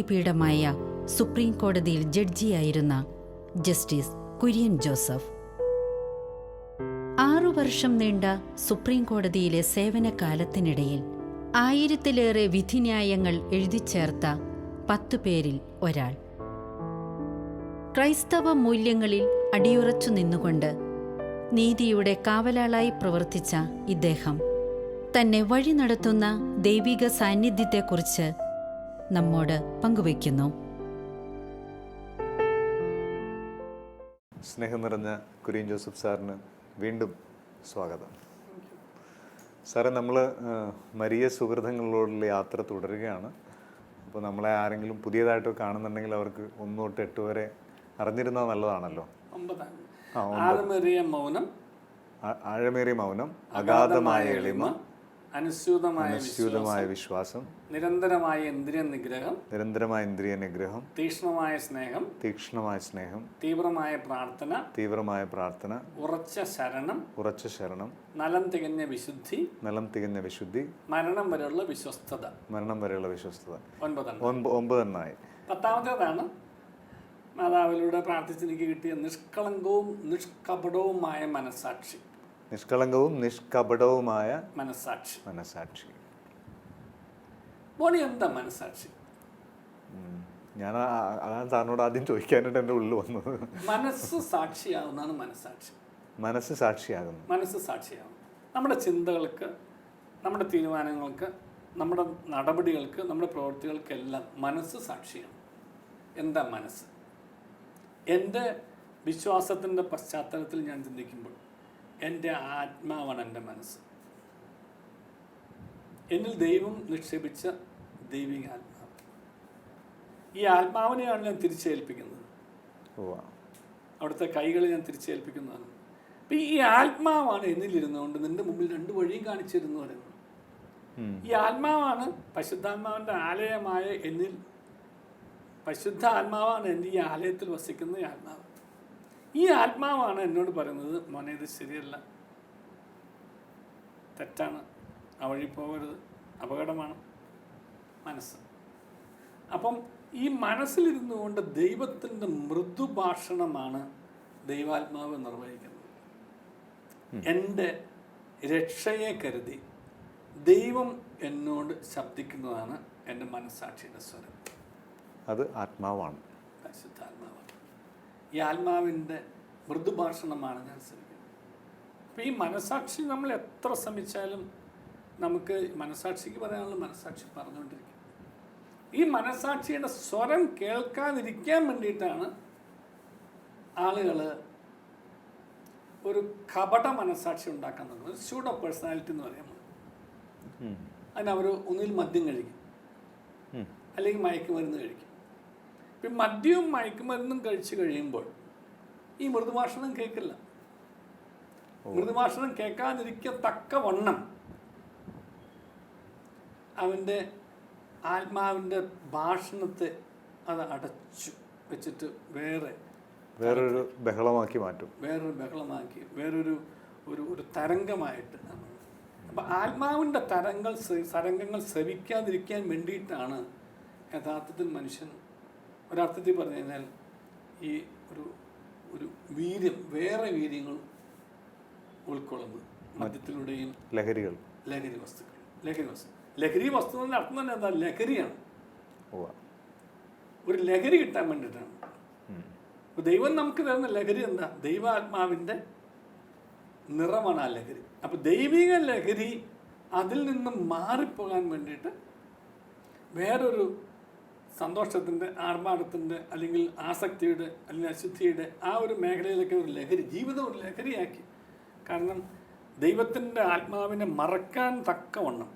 നീതിപീഠമായ supreme കോടതിയിൽ ജഡ്ജിയായിരുന്ന justice Kurian Joseph. ആറു വർഷം നീണ്ട സുപ്രീം കോടതിയിലെ സേവനകാലത്തിനിടയിൽ ആയിരത്തിലേറെ വിധിന്യായങ്ങൾ എഴുതിച്ചേർത്ത പത്തു പേരിൽ ഒരാൾ. ക്രൈസ്തവ മൂല്യങ്ങളിൽ അടിയുറച്ചു നിന്നുകൊണ്ട് നീതിയുടെ കാവലാളായി പ്രവർത്തിച്ച ഇദ്ദേഹം തന്നെ വഴി നടത്തുന്ന ദൈവിക സാന്നിധ്യത്തെക്കുറിച്ച് നമ്മോട് പങ്കുവയ്ക്കുന്നു. സ്നേഹം നിറഞ്ഞ കുര്യൻ ജോസഫ് സാറിന് വീണ്ടും സ്വാഗതം. സാറേ നമ്മൾ മരിയ സുഹൃതങ്ങളിലോടുള്ള യാത്ര തുടരുകയാണ്. അപ്പോൾ നമ്മളെ ആരെങ്കിലും പുതിയതായിട്ട് കാണുന്നുണ്ടെങ്കിൽ അവർക്ക് ഒന്ന് തൊട്ട് എട്ട് വരെ അറിഞ്ഞിരുന്നാൽ നല്ലതാണല്ലോ. ആഴമേറിയ മൗനം. ആഴമേറിയ മൗനം. അഗാധമായ എളിമ. അനുസ്യൂതമായ അനുസ്യൂതമായ വിശ്വാസം നിരന്തരമായ ഇന്ദ്രിയ നിഗ്രഹം നിരന്തരമായ ഇന്ദ്രിയ നിഗ്രഹം തീക്ഷ്ണമായ സ്നേഹം തീക്ഷ്ണമായ സ്നേഹം തീവ്രമായ പ്രാർത്ഥന തീവ്രമായ പ്രാർത്ഥന ഉറച്ച ശരണം ഉറച്ച ശരണം നലം തികഞ്ഞ വിശുദ്ധി നലം തികഞ്ഞ വിശുദ്ധി മരണം വരെയുള്ള വിശ്വസ്തത. മരണം വരെയുള്ള വിശ്വസ്തത. ഒൻപതെണ്ണം. ഒമ്പതെണ്ണായി. പത്താമത്തേതാണ് മാതാവിലൂടെ പ്രാർത്ഥിച്ച് എനിക്ക് കിട്ടിയ നിഷ്കളങ്കവും നിഷ്കപടവുമായ മനസാക്ഷി. നിഷ്കളങ്കവും നിഷ്കപടവുമായ മനസാക്ഷി മനസാക്ഷി മോണി എന്താ മനസാക്ഷി ഞാൻ അതാണ് സാറിനോട് ആദ്യം ചോദിക്കാനായിട്ട് എന്റെ ഉള്ളിൽ വന്നത്. മനസ്സ് സാക്ഷിയാവുന്നതാണ് മനസാക്ഷി മനസ്സ് സാക്ഷിയാകുന്നു. മനസ്സ് സാക്ഷിയാകും നമ്മുടെ ചിന്തകൾക്ക് നമ്മുടെ തീരുമാനങ്ങൾക്ക് നമ്മുടെ നടപടികൾക്ക് നമ്മുടെ പ്രവൃത്തികൾക്കെല്ലാം മനസ്സ് സാക്ഷിയാണ്. എന്താ മനസ്സ്? എന്റെ വിശ്വാസത്തിന്റെ പശ്ചാത്തലത്തിൽ ഞാൻ ചിന്തിക്കുമ്പോൾ എന്റെ ആത്മാവാണ് എന്റെ മനസ്സ്. എന്നിൽ ദൈവം നിക്ഷേപിച്ച ദൈവിക ആത്മാവ്. ഈ ആത്മാവിനെയാണ് ഞാൻ തിരിച്ചേൽപ്പിക്കുന്നത്. അവിടുത്തെ കൈകൾ ഞാൻ തിരിച്ചേൽപ്പിക്കുന്നതാണ്. അപ്പം ഈ ആത്മാവാണ് എന്നിലിരുന്നുകൊണ്ട് നിന്റെ മുമ്പിൽ രണ്ട് വഴിയും കാണിച്ചിരുന്നു പറയുന്നത് ഈ ആത്മാവാണ് പരിശുദ്ധാത്മാവിന്റെ ആലയമായ എന്നിൽ പരിശുദ്ധ ആത്മാവാണ് എന്റെ ഈ ആലയത്തിൽ വസിക്കുന്ന ആത്മാവ്. ഈ ആത്മാവാണ് എന്നോട് പറയുന്നത് മോനെ ഇത് ശരിയല്ല. തെറ്റാണ്. ആ വഴി പോകരുത്. അപകടമാണ് മനസ്സ്. അപ്പം ഈ മനസ്സിലിരുന്നു കൊണ്ട് ദൈവത്തിന്റെ മൃദുഭാഷണമാണ് ദൈവാത്മാവ് നിർവഹിക്കുന്നത്. എന്റെ രക്ഷയെ കരുതി ദൈവം എന്നോട് ശബ്ദിക്കുന്നതാണ് എന്റെ മനസ്സാക്ഷിയുടെ സ്വരം. അത് ആത്മാവാണ്. ഈ ആത്മാവിന്റെ മൃദുഭാഷണമാണ് ഞാൻ ശ്രമിക്കുന്നത്. അപ്പോൾ ഈ മനസാക്ഷി നമ്മൾ എത്ര ശ്രമിച്ചാലും നമുക്ക് മനസാക്ഷിക്ക് പറയാനുള്ള മനസാക്ഷി പറഞ്ഞുകൊണ്ടിരിക്കും. ഈ മനസാക്ഷിയുടെ സ്വരം കേൾക്കാതിരിക്കാൻ വേണ്ടിയിട്ടാണ് ആളുകൾ ഒരു കപട മനസാക്ഷി ഉണ്ടാക്കാൻ തുടങ്ങുന്നത്. ഒരു സ്യൂഡോ പേഴ്സണാലിറ്റി എന്ന് പറയാൻ. അതിനവർ ഒന്നിൽ മദ്യം കഴിക്കും. അല്ലെങ്കിൽ മയക്കുമരുന്ന് കഴിക്കും. ഇപ്പം മദ്യവും മയക്കുമരുന്നും കഴിച്ചു കഴിയുമ്പോൾ ഈ മൃദുഭാഷണം കേൾക്കില്ല. മൃദുഭാഷണം കേൾക്കാതിരിക്കത്തക്ക വണ്ണം അവന്റെ ആത്മാവിന്റെ ഭാഷണത്തെ അത് അടച്ചു വെച്ചിട്ട് വേറെ വേറൊരു ബഹളമാക്കി മാറ്റും. വേറൊരു ബഹളമാക്കി വേറൊരു ഒരു ഒരു തരംഗമായിട്ട് അപ്പം ആത്മാവിന്റെ തരംഗങ്ങൾ തരംഗങ്ങൾ ശ്രവിക്കാതിരിക്കാൻ വേണ്ടിയിട്ടാണ് യഥാർത്ഥത്തിൽ മനുഷ്യൻ ഒരർത്ഥത്തിൽ പറഞ്ഞു കഴിഞ്ഞാൽ ഈ ഒരു ഒരു വീര്യം വേറെ വീര്യങ്ങൾ ഉൾക്കൊള്ളുന്നത് മദ്യത്തിലൂടെയും ലഹരികൾ. ലഹരി വസ്തുക്കൾ. ലഹരി വസ്തു ലഹരി വസ്തു എന്നതിന്റെ അർത്ഥം തന്നെ എന്താ? ലഹരിയാണ്. ഒരു ലഹരി കിട്ടാൻ വേണ്ടിയിട്ടാണ്. ദൈവം നമുക്ക് തരുന്ന ലഹരി എന്താ? ദൈവാത്മാവിന്റെ നിറമാണ് ആ ലഹരി. അപ്പോൾ ദൈവിക ലഹരി അതിൽ നിന്നും മാറിപ്പോകാൻ വേണ്ടിയിട്ട് വേറൊരു സന്തോഷത്തിന്റെ ആർഭാടത്തിന്റെ അല്ലെങ്കിൽ ആസക്തിയുടെ അല്ലെങ്കിൽ അശുദ്ധിയുടെ ആ ഒരു മേഖലയിലൊക്കെ ഒരു ലഹരി ജീവിതം ഒരു ലഹരിയാക്കി. കാരണം ദൈവത്തിന്റെ ആത്മാവിനെ മറക്കാൻ തക്കവണ്ണം.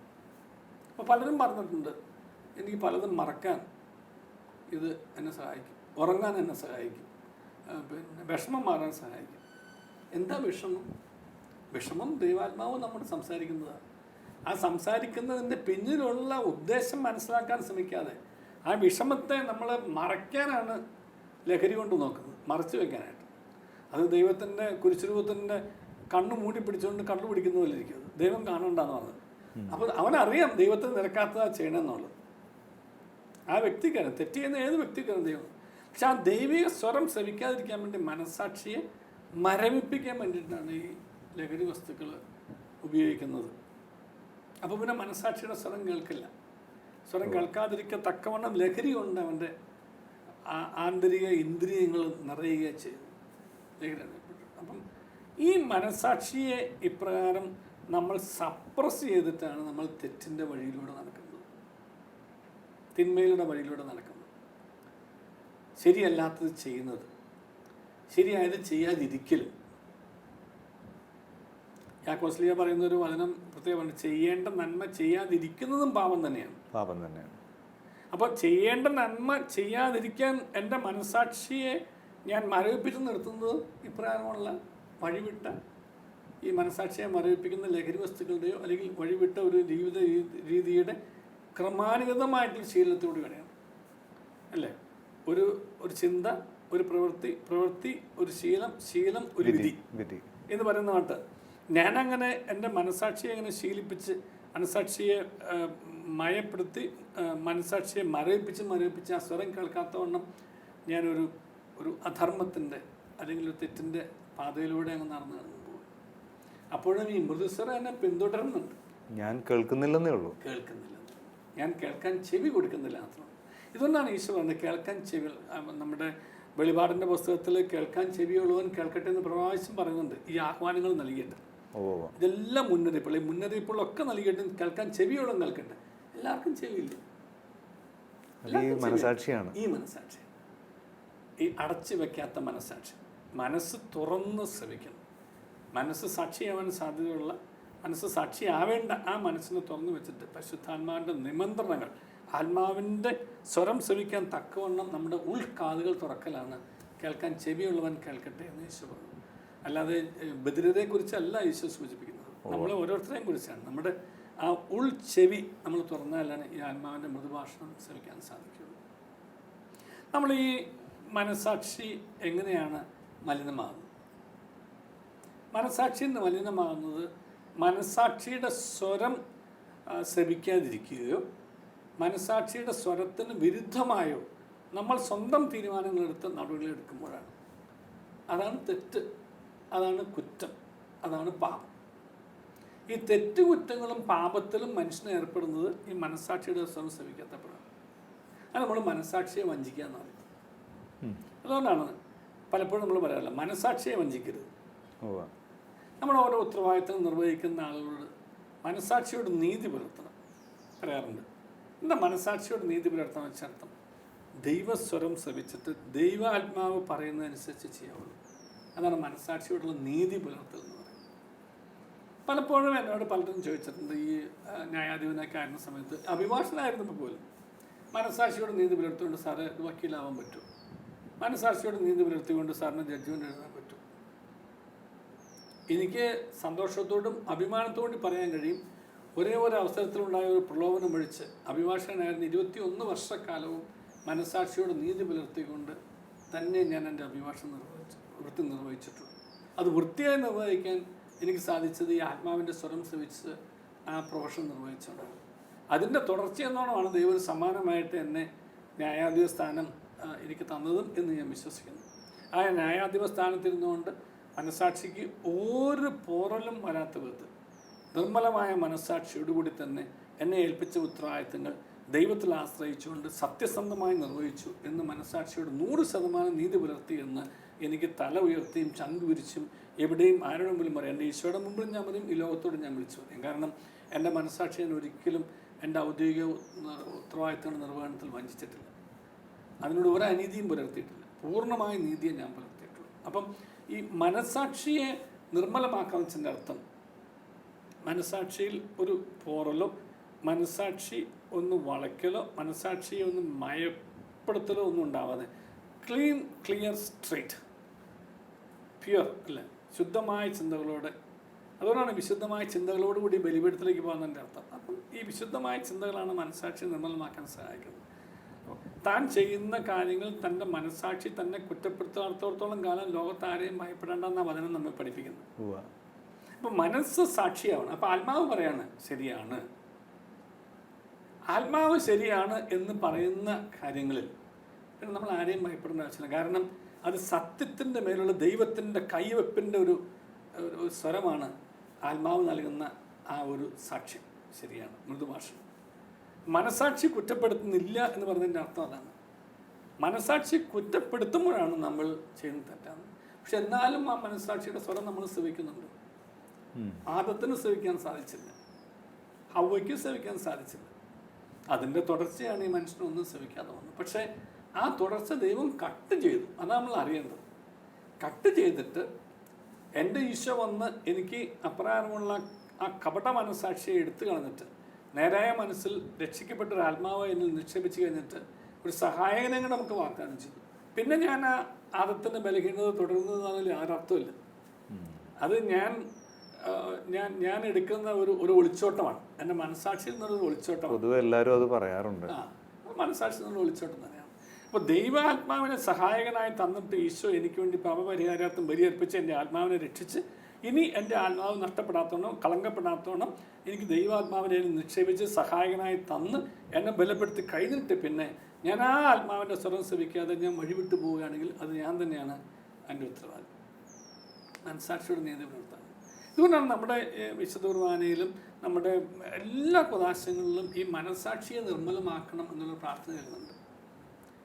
അപ്പോൾ പലരും പറഞ്ഞിട്ടുണ്ട് എനിക്ക് പലതും മറക്കാൻ ഇത് എന്നെ സഹായിക്കും. ഉറങ്ങാൻ എന്നെ സഹായിക്കും. പിന്നെ വിഷമം മാറാൻ സഹായിക്കും. എന്താ വിഷമം? വിഷമം ദൈവാത്മാവ് നമ്മോട് സംസാരിക്കുന്നതാണ്. ആ സംസാരിക്കുന്നതിന്റെ പിന്നിലുള്ള ഉദ്ദേശം മനസ്സിലാക്കാൻ ശ്രമിക്കാതെ ആ വിഷമത്തെ നമ്മൾ മറയ്ക്കാനാണ് ലഹരി കൊണ്ട് നോക്കുന്നത്. മറച്ചു വെക്കാനായിട്ട്. അത് ദൈവത്തിന്റെ കുരിശുരൂപത്തിന്റെ കണ്ണു മൂടി പിടിച്ചുകൊണ്ട് കണ്ണു പിടിക്കുന്ന പോലെ ഇരിക്കും. അത്. ദൈവം കാണണ്ടെന്ന് പറഞ്ഞത് അപ്പോൾ അവനറിയാം ദൈവത്തെ നിരക്കാത്തതാ ചെയ്യണമെന്നുള്ളത്. ആ വ്യക്തിക്കറിയാം തെറ്റ് ചെയ്യുന്ന ഏത് വ്യക്തിക്കറിയാം ദൈവം? പക്ഷെ ആ ദൈവിക സ്വരം ശ്രവിക്കാതിരിക്കാൻ വേണ്ടി മനസാക്ഷിയെ മരവിപ്പിക്കാൻ വേണ്ടിയിട്ടാണ് ഈ ലഹരി വസ്തുക്കൾ ഉപയോഗിക്കുന്നത്. അപ്പോൾ പിന്നെ മനസാക്ഷിയുടെ സ്വരം കേൾക്കില്ല. സ്വരം കേൾക്കാതിരിക്കാൻ തക്കവണ്ണം ലഹരി കൊണ്ട് അവന്റെ ആന്തരിക ഇന്ദ്രിയങ്ങൾ നിറയുക ചെയ്തു ലഹരി അപ്പം ഈ മനസാക്ഷിയെ ഇപ്രകാരം നമ്മൾ സപ്രസ് ചെയ്തിട്ടാണ് നമ്മൾ തെറ്റിന്റെ വഴിയിലൂടെ നടക്കുന്നത്. തിന്മയിലൂടെ വഴിയിലൂടെ നടക്കുന്നത്. ശരിയല്ലാത്തത് ചെയ്യുന്നത്. ശരിയായത് ചെയ്യാതിരിക്കലും. യാക്കോസ്ലിയ പറയുന്ന ഒരു വചനം പ്രത്യേകമാണ് ചെയ്യേണ്ട നന്മ ചെയ്യാതിരിക്കുന്നതും പാപം തന്നെയാണ്. പാപം തന്നെയാണ്. അപ്പോൾ ചെയ്യേണ്ട നന്മ ചെയ്യാതിരിക്കാൻ എന്റെ മനസാക്ഷിയെ ഞാൻ മരവിപ്പിച്ച് നിർത്തുന്നത് ഇപ്രകാരമുള്ള വഴിവിട്ട ഈ മനസാക്ഷിയെ മരവിപ്പിക്കുന്ന ലഹരി വസ്തുക്കളുടെയോ അല്ലെങ്കിൽ വഴിവിട്ട ഒരു ജീവിത രീതിയുടെ ക്രമാനുഗതമായിട്ടുള്ള ശീലത്തോടുകൂടെയാണ് അല്ലേ? ഒരു ഒരു ചിന്ത ഒരു പ്രവൃത്തി പ്രവൃത്തി ഒരു ശീലം ശീലം ഒരു വിധി വിധി. എന്ന് പറയുന്ന പാട്ട്. ഞാനങ്ങനെ എന്റെ മനസാക്ഷിയെ അങ്ങനെ ശീലിപ്പിച്ച് മനസാക്ഷിയെ മയപ്പെടുത്തി മനസാക്ഷിയെ മരവിപ്പിച്ച് മരവിപ്പിച്ച് ആ സ്വരം കേൾക്കാത്തവണ്ണം ഞാനൊരു ഒരു അധർമ്മത്തിന്റെ അല്ലെങ്കിൽ ഒരു തെറ്റിന്റെ പാതയിലൂടെ അങ്ങ് നടന്നു നടന്നു പോകും അപ്പോഴും ഈ മൃദുസ്വരം എന്നെ പിന്തുടരുന്നുണ്ട്. ഞാൻ കേൾക്കുന്നില്ലെന്നേ ഉള്ളൂ. കേൾക്കുന്നില്ല. ഞാൻ കേൾക്കാൻ ചെവി കൊടുക്കുന്നില്ല മാത്രം. ഇതുകൊണ്ടാണ് ഈശോ പറഞ്ഞത് കേൾക്കാൻ ചെവി നമ്മുടെ വെളിപാടിന്റെ പുസ്തകത്തിൽ കേൾക്കാൻ ചെവിയുള്ളവൻ കേൾക്കട്ടെ എന്ന് പ്രാവശ്യം പറയുന്നുണ്ട്. ഈ ആഹ്വാനങ്ങൾ നൽകിയിട്ട്. ഇതെല്ലാം മുന്നറിയിപ്പുകൾ ഈ മുന്നറിയിപ്പുകളൊക്കെ നൽകിയിട്ട് കേൾക്കാൻ ചെവിയോളം കേൾക്കട്ടെ എല്ലാവർക്കും ചെവിയില്ല? ഈ മനസാക്ഷിയാണ്. ഈ മനസാക്ഷി. ഈ അടച്ചു വെക്കാത്ത മനസാക്ഷി. മനസ്സ് തുറന്ന് ശ്രമിക്കണം മനസ്സ് സാക്ഷിയാവാൻ സാധ്യതയുള്ള മനസ്സ് സാക്ഷിയാവേണ്ട ആ മനസ്സിനെ തുറന്നു വെച്ചിട്ട് പരിശുദ്ധാത്മാവിന്റെ നിമന്ത്രണങ്ങൾ ആത്മാവിന്റെ സ്വരം ശ്രമിക്കാൻ തക്കവണ്ണം നമ്മുടെ ഉൾക്കാതുകൾ തുറക്കലാണ് കേൾക്കാൻ ചെവിയുള്ളവൻ കേൾക്കട്ടെ എന്ന് യേശു പറഞ്ഞു. അല്ലാതെ ബദിരതയെ കുറിച്ചല്ല ഈശോ സൂചിപ്പിക്കുന്നത്. നമ്മൾ ഓരോരുത്തരെയും കുറിച്ചാണ്. നമ്മുടെ ആ ഉൾ ചെവി നമ്മൾ തുറന്നാലാണ് ഈ ആത്മാവിന്റെ മൃദുഭാഷണം ശ്രമിക്കാൻ സാധിക്കുള്ളൂ നമ്മൾ ഈ മനസാക്ഷി എങ്ങനെയാണ് മലിനമാകുന്നത്? മനസാക്ഷി എന്ന് മലിനമാകുന്നത് മനസാക്ഷിയുടെ സ്വരം ശ്രമിക്കാതിരിക്കുകയോ മനസാക്ഷിയുടെ സ്വരത്തിന് വിരുദ്ധമായോ നമ്മൾ സ്വന്തം തീരുമാനങ്ങളെടുത്ത് നടപടികളെടുക്കുമ്പോഴാണ്. അതാണ് തെറ്റ്. അതാണ് കുറ്റം അതാണ് പാപം. ഈ തെറ്റ് കുറ്റങ്ങളും പാപത്തിലും മനുഷ്യനെ ഏർപ്പെടുന്നത് ഈ മനസാക്ഷിയുടെ സ്വരം ശ്രമിക്കാത്തപ്പോഴാണ് അത് നമ്മൾ മനസാക്ഷിയെ വഞ്ചിക്കുക എന്ന് പറയും അതുകൊണ്ടാണ് പലപ്പോഴും നമ്മൾ പറയാറില്ല മനസാക്ഷിയെ വഞ്ചിക്കരുത്. നമ്മൾ ഓരോ ഉത്തരവാദിത്തം നിർവഹിക്കുന്ന ആളുകളോട് മനസാക്ഷിയോട് നീതി പുലർത്തണം പറയാറുണ്ട്. എന്താ മനസാക്ഷിയോട് നീതി പുലർത്തണം വെച്ചർത്ഥം? ദൈവസ്വരം ശ്രമിച്ചിട്ട് ദൈവാത്മാവ് പറയുന്നതനുസരിച്ച് ചെയ്യാവുള്ളൂ. അതാണ് മനസ്സാക്ഷിയോടുള്ള നീതി പുലർത്തൽ എന്ന് പറയുന്നത്. പലപ്പോഴും എന്നോട് പലരും ചോദിച്ചിട്ടുണ്ട് ഈ ന്യായാധിപനൊക്കെ ആയിരുന്ന സമയത്ത് അഭിഭാഷകനായിരുന്നപ്പോൾ പോലും മനസ്സാക്ഷിയോട് നീതി പുലർത്തിക്കൊണ്ട് സാറ് വക്കീലാവാൻ പറ്റും മനസ്സാക്ഷിയോട് നീതി പുലർത്തിക്കൊണ്ട് സാറിന് ജഡ്ജ്മെന്റ് എഴുതാൻ പറ്റും എനിക്ക് സന്തോഷത്തോടും അഭിമാനത്തോടും പറയാൻ കഴിയും. ഒരേ ഒരു അവസരത്തിലുണ്ടായ ഒരു പ്രലോഭനം ഒഴിച്ച് അഭിഭാഷകനായിരുന്ന ഇരുപത്തി ഒന്ന് വർഷക്കാലവും മനസ്സാക്ഷിയോട് നീതി പുലർത്തിക്കൊണ്ട് തന്നെ ഞാൻ എന്റെ അഭിഭാഷണം നിർവഹിച്ചു. വൃത്തി നിർവഹിച്ചിട്ടുണ്ട്. അത് വൃത്തിയായി നിർവഹിക്കാൻ എനിക്ക് സാധിച്ചത് ഈ ആത്മാവിന്റെ സ്വരം ശ്രമിച്ച് ആ പ്രൊഫഷൻ നിർവഹിച്ചുകൊണ്ടാണ് അതിന്റെ തുടർച്ചയെന്നോണമാണ് ദൈവം സമാനമായിട്ട് എന്നെ ന്യായാധിപ സ്ഥാനം എനിക്ക് തന്നതും എന്ന് ഞാൻ വിശ്വസിക്കുന്നു. ആ ന്യായാധിപ സ്ഥാനത്തിരുന്നുകൊണ്ട് മനസാക്ഷിക്ക് ഒരു പോറലും വരാത്ത വിധത്തിൽ നിർമ്മലമായ മനസാക്ഷിയോടുകൂടി തന്നെ എന്നെ ഏൽപ്പിച്ച ഉത്തരവാദിത്തങ്ങൾ ദൈവത്തിൽ ആശ്രയിച്ചുകൊണ്ട് സത്യസന്ധമായി നിർവഹിച്ചു എന്ന് മനസാക്ഷിയോട് നൂറ് ശതമാനം നീതി പുലർത്തി എന്ന് എനിക്ക് തല ഉയർത്തിയും ചങ്ക് വിരിച്ചും എവിടെയും ആരുടെ മുമ്പിലും പറയാം എന്റെ ഈശോയുടെ മുമ്പിലും ഞാൻ പറയും ഈ ലോകത്തോട് ഞാൻ വിളിച്ചു പറയും. കാരണം എന്റെ മനസാക്ഷി ഞാൻ ഒരിക്കലും എന്റെ ഔദ്യോഗിക ഉത്തരവാദിത്തങ്ങളുടെ നിർവഹണത്തിൽ വഞ്ചിച്ചിട്ടില്ല. അതിനോട് ഒരു അനീതിയും പുലർത്തിയിട്ടില്ല. പൂർണമായ നീതിയെ ഞാൻ പുലർത്തിയിട്ടുള്ളൂ. അപ്പം ഈ മനസാക്ഷിയെ നിർമ്മലമാക്കാൻ വെച്ചതിന്റെ അർത്ഥം മനസാക്ഷിയിൽ ഒരു പോറലോ മനസാക്ഷി ഒന്ന് വളയ്ക്കലോ മനസാക്ഷിയെ ഒന്ന് മയപ്പെടുത്തലോ ഒന്നും ഉണ്ടാവാതെ ക്ലീൻ ക്ലിയർ സ്ട്രേറ്റ്. പ്യുവർ അല്ലേ? ശുദ്ധമായ ചിന്തകളോടെ. അതുകൊണ്ടാണ് വിശുദ്ധമായ ചിന്തകളോടുകൂടി ബലിപീഠത്തിലേക്ക് പോകുന്നതിന്റെ അർത്ഥം. അപ്പം ഈ വിശുദ്ധമായ ചിന്തകളാണ് മനസ്സാക്ഷി നിർമ്മലമാക്കാൻ സഹായിക്കുന്നത്. താൻ ചെയ്യുന്ന കാര്യങ്ങൾ തന്റെ മനസ്സാക്ഷി തന്നെ കുറ്റപ്പെടുത്താത്തോടത്തോളം കാലം ലോകത്ത് ആരെയും ഭയപ്പെടേണ്ടെന്ന വചനം നമ്മൾ പഠിപ്പിക്കുന്നത്. അപ്പം മനസ്സ് സാക്ഷിയാവണം. അപ്പം ആത്മാവ് പറയാണ് ശരിയാണ്. ആത്മാവ് ശരിയാണ് എന്ന് പറയുന്ന കാര്യങ്ങളിൽ നമ്മൾ ആരെയും ഭയപ്പെടേണ്ട ആവശ്യമില്ല. കാരണം അത് സത്യത്തിന്റെ മേലുള്ള ദൈവത്തിന്റെ കൈവെപ്പിന്റെ ഒരു ഒരു സ്വരമാണ് ആത്മാവ് നൽകുന്ന ആ ഒരു സാക്ഷ്യം ശരിയാണ്. മൃദുഭാഷ. മനസാക്ഷി കുറ്റപ്പെടുത്തുന്നില്ല എന്ന് പറഞ്ഞതിന്റെ അർത്ഥം അതാണ്. മനസാക്ഷി കുറ്റപ്പെടുത്തുമ്പോഴാണ് നമ്മൾ ചെയ്യുന്നത് തെറ്റാണ്. പക്ഷെ എന്നാലും ആ മനസാക്ഷിയുടെ സ്വരം നമ്മൾ ശ്രവിക്കുന്നുണ്ട്. ആദത്തിന് ശ്രവിക്കാൻ സാധിച്ചില്ല. ഹവയ്ക്ക് ശ്രവിക്കാൻ സാധിച്ചില്ല. അതിന്റെ തുടർച്ചയാണ് ഈ മനുഷ്യനൊന്നും ശ്രവിക്കാതെ വന്നത്. പക്ഷേ ആ തുടർച്ച ദൈവം കട്ട് ചെയ്തു. അതാണ് നമ്മൾ അറിയേണ്ടത്. കട്ട് ചെയ്തിട്ട് എന്റെ ഈശോ വന്ന് എനിക്ക് അപ്രകാരമുള്ള ആ കപട മനസാക്ഷിയെ എടുത്തു കളഞ്ഞിട്ട് നേരായ മനസ്സിൽ രക്ഷിക്കപ്പെട്ട ഒരു ആത്മാവ് എന്നിൽ നിക്ഷേപിച്ച് കഴിഞ്ഞിട്ട് ഒരു സഹായകനെ കൂടെ നമുക്ക് വാഗ്ദാനം ചെയ്തു. പിന്നെ ഞാൻ ആ ആദത്തിന്റെ ബലഹീനത തുടരുന്നതിൽ ആരർത്ഥമില്ല അത് ഞാൻ ഞാൻ ഞാൻ എടുക്കുന്ന ഒരു ഒരു ഒളിച്ചോട്ടമാണ്. എന്റെ മനസാക്ഷിയിൽ നിന്നൊരു ഒളിച്ചോട്ടം പൊതുവെ എല്ലാവരും അത് പറയാറുണ്ട്. ആ മനസാക്ഷി നിന്നൊരു ഒളിച്ചോട്ടം തന്നെയാണ്. അപ്പോൾ ദൈവാത്മാവിനെ സഹായകനായി തന്നിട്ട് ഈശോ എനിക്ക് വേണ്ടി പാപപരിഹാരാർത്ഥം ബലിയർപ്പിച്ച് എന്റെ ആത്മാവിനെ രക്ഷിച്ച് ഇനി എന്റെ ആത്മാവ് നഷ്ടപ്പെടാത്തോണം കളങ്കപ്പെടാത്തോണം എനിക്ക് ദൈവാത്മാവിനെ നിക്ഷേപിച്ച് സഹായകനായി തന്ന് എന്നെ ബലപ്പെടുത്തി കഴിഞ്ഞിട്ട് പിന്നെ ഞാൻ ആ ആത്മാവിന്റെ സ്വരം ശ്രമിക്കാതെ ഞാൻ വഴിവിട്ടു പോവുകയാണെങ്കിൽ അത് ഞാൻ തന്നെയാണ് എന്റെ ഉത്തരവാദി. മനസാക്ഷിയുടെ നീതി പുലർത്താൻ. ഇതുകൊണ്ടാണ് നമ്മുടെ വിശുദ്ധ കുർബാനയിലും നമ്മുടെ എല്ലാ കുദാശങ്ങളിലും ഈ മനസാക്ഷിയെ നിർമ്മലമാക്കണം എന്നുള്ള പ്രാർത്ഥന വരുന്നുണ്ട്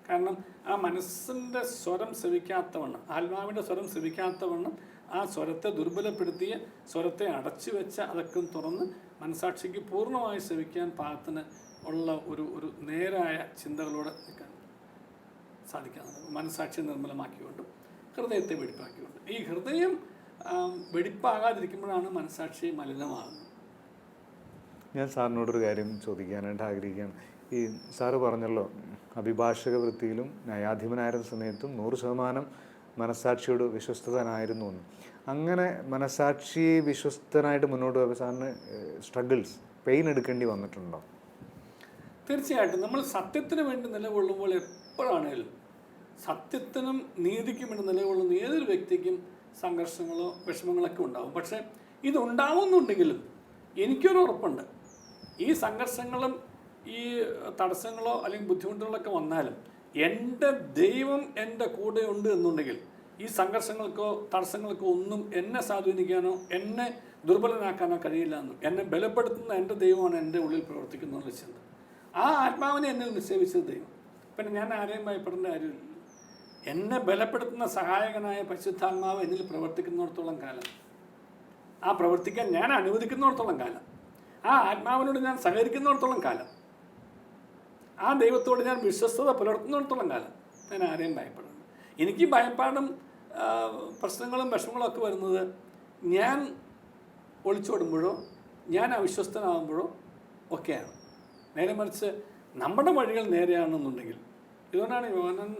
കാരണം ആ മനസ്സിന്റെ സ്വരം ശ്രവിക്കാത്തവണ്ണം ആത്മാവിന്റെ സ്വരം ശ്രവിക്കാത്തവണ്ണം ആ സ്വരത്തെ ദുർബലപ്പെടുത്തിയ സ്വരത്തെ അടച്ചു വെച്ച അതൊക്കെ തുറന്ന് മനസാക്ഷിക്ക് പൂർണമായി ശ്രവിക്കാൻ പാകത്തിന് ഉള്ള ഒരു ഒരു നേരായ ചിന്തകളോടെ നിൽക്കാൻ സാധിക്കാറുണ്ട് മനസാക്ഷി നിർമ്മലമാക്കിക്കൊണ്ടും ഹൃദയത്തെ വെടിപ്പാക്കിക്കൊണ്ട്. ഈ ഹൃദയം വെടിപ്പാകാതിരിക്കുമ്പോഴാണ് മനസാക്ഷി മലിനമാകുന്നത്. ഞാൻ സാറിനോടൊരു കാര്യം ചോദിക്കാനായിട്ട് ആഗ്രഹിക്കുകയാണ്. ഈ സാറ് പറഞ്ഞല്ലോ അഭിഭാഷക വൃത്തിയിലും ന്യായാധിപനായിരുന്ന സമയത്തും നൂറ് ശതമാനം മനസാക്ഷിയോട് വിശ്വസ്തനായിരുന്നു എന്ന്. അങ്ങനെ മനസാക്ഷി വിശ്വസ്തനായിട്ട് മുന്നോട്ട് പോയപ്പോൾ സാറിന് സ്ട്രഗിൾസ് പെയിൻ എടുക്കേണ്ടി വന്നിട്ടുണ്ടോ? തീർച്ചയായിട്ടും. നമ്മൾ സത്യത്തിന് വേണ്ടി നിലകൊള്ളുമ്പോൾ എപ്പോഴാണേലും സത്യത്തിനും നീതിക്കും വേണ്ടി നിലകൊള്ളുന്ന ഏതൊരു വ്യക്തിക്കും സംഘർഷങ്ങളോ വിഷമങ്ങളൊക്കെ ഉണ്ടാവും. പക്ഷേ ഇതുണ്ടാവുന്നുണ്ടെങ്കിലും എനിക്കൊരു ഉറപ്പുണ്ട്. ഈ സംഘർഷങ്ങളും ഈ തടസ്സങ്ങളോ അല്ലെങ്കിൽ ബുദ്ധിമുട്ടുകളൊക്കെ വന്നാലും എന്റെ ദൈവം എന്റെ കൂടെ ഉണ്ട് എന്നുണ്ടെങ്കിൽ ഈ സംഘർഷങ്ങൾക്കോ തടസ്സങ്ങൾക്കോ ഒന്നും എന്നെ സ്വാധീനിക്കാനോ എന്നെ ദുർബലനാക്കാനോ കഴിയില്ല എന്നും എന്നെ ബലപ്പെടുത്തുന്ന എന്റെ ദൈവമാണ് എന്റെ ഉള്ളിൽ പ്രവർത്തിക്കുന്ന ചിന്ത ആ ആത്മാവിനെ എന്നിൽ നിക്ഷേപിച്ചത് ദൈവം. പിന്നെ ഞാൻ ആരെയും ഭയപ്പെടേണ്ട കാര്യമില്ല. എന്നെ ബലപ്പെടുത്തുന്ന സഹായകനായ പരിശുദ്ധാത്മാവ് എന്നിൽ പ്രവർത്തിക്കുന്നിടത്തോളം കാലം. ആ പ്രവർത്തിക്കാൻ ഞാൻ അനുവദിക്കുന്നിടത്തോളം കാലം. ആ ആത്മാവിനോട് ഞാൻ സഹകരിക്കുന്നിടത്തോളം കാലം. ആ ദൈവത്തോട് ഞാൻ വിശ്വസ്തത പുലർത്തുന്നിടത്തോളം കാലം ഞാൻ ആരെയും ഭയപ്പെടുന്നു എനിക്ക് ഭയപ്പാടും പ്രശ്നങ്ങളും വിഷമങ്ങളും ഒക്കെ വരുന്നത് ഞാൻ ഒളിച്ചോടുമ്പോഴോ ഞാൻ അവിശ്വസ്തനാകുമ്പോഴോ ഒക്കെയാണ്. നേരെ മറിച്ച് നമ്മുടെ വഴികൾ നേരെയാണെന്നുണ്ടെങ്കിൽ ഇതുകൊണ്ടാണ് യോനൻ